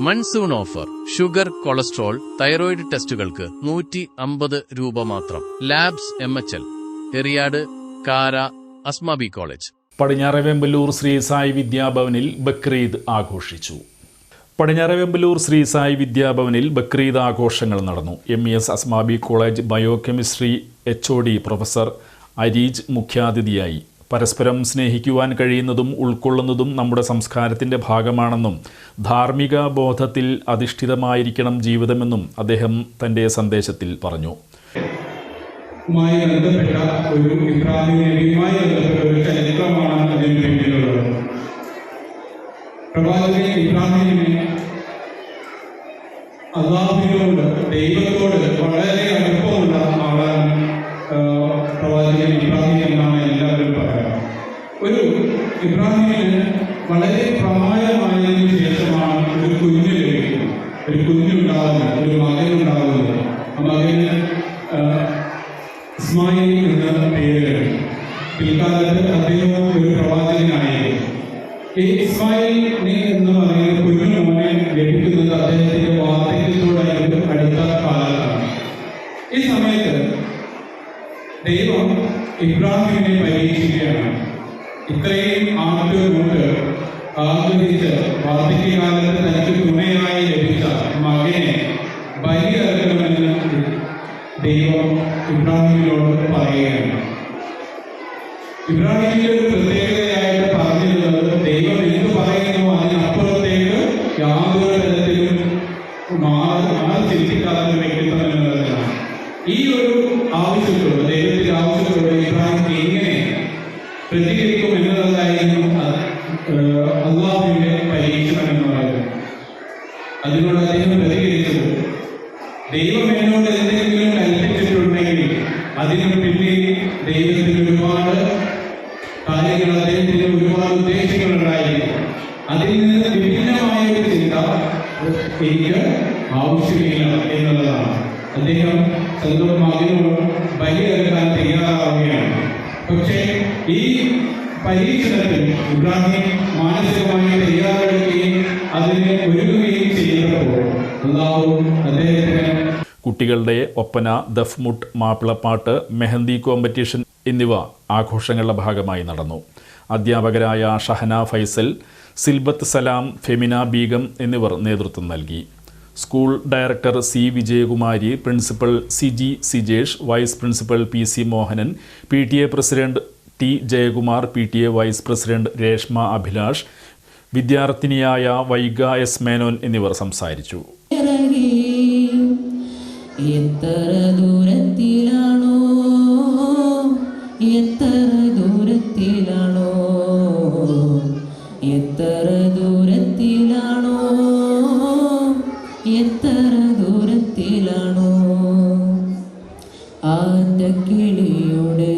Monsoon offer. Sugar cholesterol thyroid ടെസ്റ്റുകൾക്ക് നൂറ്റി അമ്പത് രൂപ മാത്രം. Labs M H L. Eriyad Kara Asmabi college. Padinjaravembalur Shri Sai വിദ്യാഭവനിൽ Bakrid ആഘോഷിച്ചു. പടിഞ്ഞാറവെമ്പലൂർ ശ്രീ സായി വിദ്യാഭവനിൽ ബക്രീദ് ആഘോഷങ്ങൾ നടന്നു. M E S Asmabi college biochemistry H O D professor Areej മുഖ്യാതിഥിയായി. പരസ്പരം സ്നേഹിക്കുവാൻ കഴിയുന്നതും ഉൾക്കൊള്ളുന്നതും നമ്മുടെ സംസ്കാരത്തിന്റെ ഭാഗമാണെന്നും ധാർമ്മിക ബോധത്തിൽ അധിഷ്ഠിതമായിരിക്കണം ജീവിതമെന്നും അദ്ദേഹം തന്റെ സന്ദേശത്തിൽ പറഞ്ഞു. മായി ഒരു ഒരു ചരിത്രമാണ് പ്രവാചകൻ ഇബ്രാഹിമിനെ അള്ളാഹുവിനോട് പ്രവാചകൻ ഇബ്രാഹിം എന്നാണ് എല്ലാവരും പറയുക. ഒരു ഇബ്രാഹിമിന് വളരെ പ്രായമായതിനു ശേഷമാണ് ഒരു കുഞ്ഞ് ലഭിക്കുന്നത്. ഒരു കുഞ്ഞുണ്ടാകുന്നത് ഒരു മകനുണ്ടാകുന്നത് ആ മകന് ഇസ്മായിൽ എന്ന പേര് പിൽക്കാലത്ത് അദ്ദേഹം ഒരു പ്രവാചകനായിരുന്നു. ഈ ഇസ്മായിലിനെ എന്ന് പറയുന്ന കുഞ്ഞു മോനെ ലഭിക്കുന്നത് അദ്ദേഹത്തിന്റെ വാർദ്ധക്യത്തോടായിട്ട് അടുത്ത കാലത്താണ് ഈ സമയത്ത് ദൈവം ഇബ്രാഹിമിനെ പരീക്ഷിക്കുകയാണ്. ഇത്രയും ആണ്ടുകൊണ്ട് ആഗ്രഹിച്ച് വാർദ്ധക്യകാലത്ത് തനിക്ക് തുണയായി ലഭിച്ച മകനെ ബലിയിറക്കണമെന്ന് ദൈവം ഇബ്രാഹിമിനോട് പറയുകയാണ്. ഇബ്രാഹിമിന്റെ ഒരു പ്രത്യേകതയായിട്ട് പറഞ്ഞിരുന്നത് ദൈവം എന്ത് പറയുന്നു അതിനപ്പുറത്തേക്ക് യാതൊരു തരത്തിലും മാറി മാറി ചിന്തിക്കാത്ത വ്യക്തിത്വം എന്നുള്ളതാണ് ഈ ഒരു ആവശ്യത്തോട് ദൈവത്തിന്റെ ആവശ്യത്തോട് ഇബ്രാഹിം എങ്ങനെ പ്രതികരിക്കും ഏഹ്, അള്ളാഹുവിന്റെ പരീക്ഷണം എന്ന് പറയുന്നത് അതിനോട് അദ്ദേഹം പ്രതികരിച്ചത് ദൈവം എന്നോട് എന്തെങ്കിലും കൽപ്പിച്ചിട്ടുണ്ടെങ്കിൽ അതിന് പിന്നിൽ ദൈവത്തിന് ഒരുപാട് കാര്യങ്ങൾ അദ്ദേഹത്തിന് ഒരുപാട് ഉദ്ദേശങ്ങൾ ഉണ്ടായിരിക്കും. അതിൽ നിന്ന് വിഭിന്നമായ ഒരു ചിന്ത എനിക്ക് ആവശ്യമില്ല എന്നുള്ളതാണ്. അദ്ദേഹം സ്വന്തം മകനോട് ബലിയെടുക്കാൻ തയ്യാറാവുകയാണ്. പക്ഷേ ഈ പരീക്ഷണത്തിൽ ഇബ്രാഹിം മാനസികമായി തയ്യാറെടുക്കുകയും അതിനെ ഒരുങ്ങുകയും ചെയ്യുമ്പോൾ അള്ളാഹു അദ്ദേഹത്തിന് കുട്ടികളുടെ ഒപ്പന ദഫ്മുട്ട് മാപ്പിളപ്പാട്ട് മെഹന്തി കോമ്പറ്റീഷൻ എന്നിവ ആഘോഷങ്ങളുടെ ഭാഗമായി നടന്നു. അധ്യാപകരായ ഷഹന ഫൈസൽ സിൽബത്ത് സലാം ഫെമിന ബീഗം എന്നിവർ നേതൃത്വം നൽകി. School director C Vijayakumari principal C G Sijesh vice principal P C Mohanan P T A president T Jayakumar P T A vice president Reshma Abhilash വിദ്യാർത്ഥിനിയായ Vaiga S Menon എന്നിവർ സംസാരിച്ചു. എത്ര ദൂരത്തിലാണോ? എത്ര ദൂരത്തിലാണോ? എത്ര എത്ര ദൂരത്തിലാണോ? ആറ്റക്കിളിയുടെ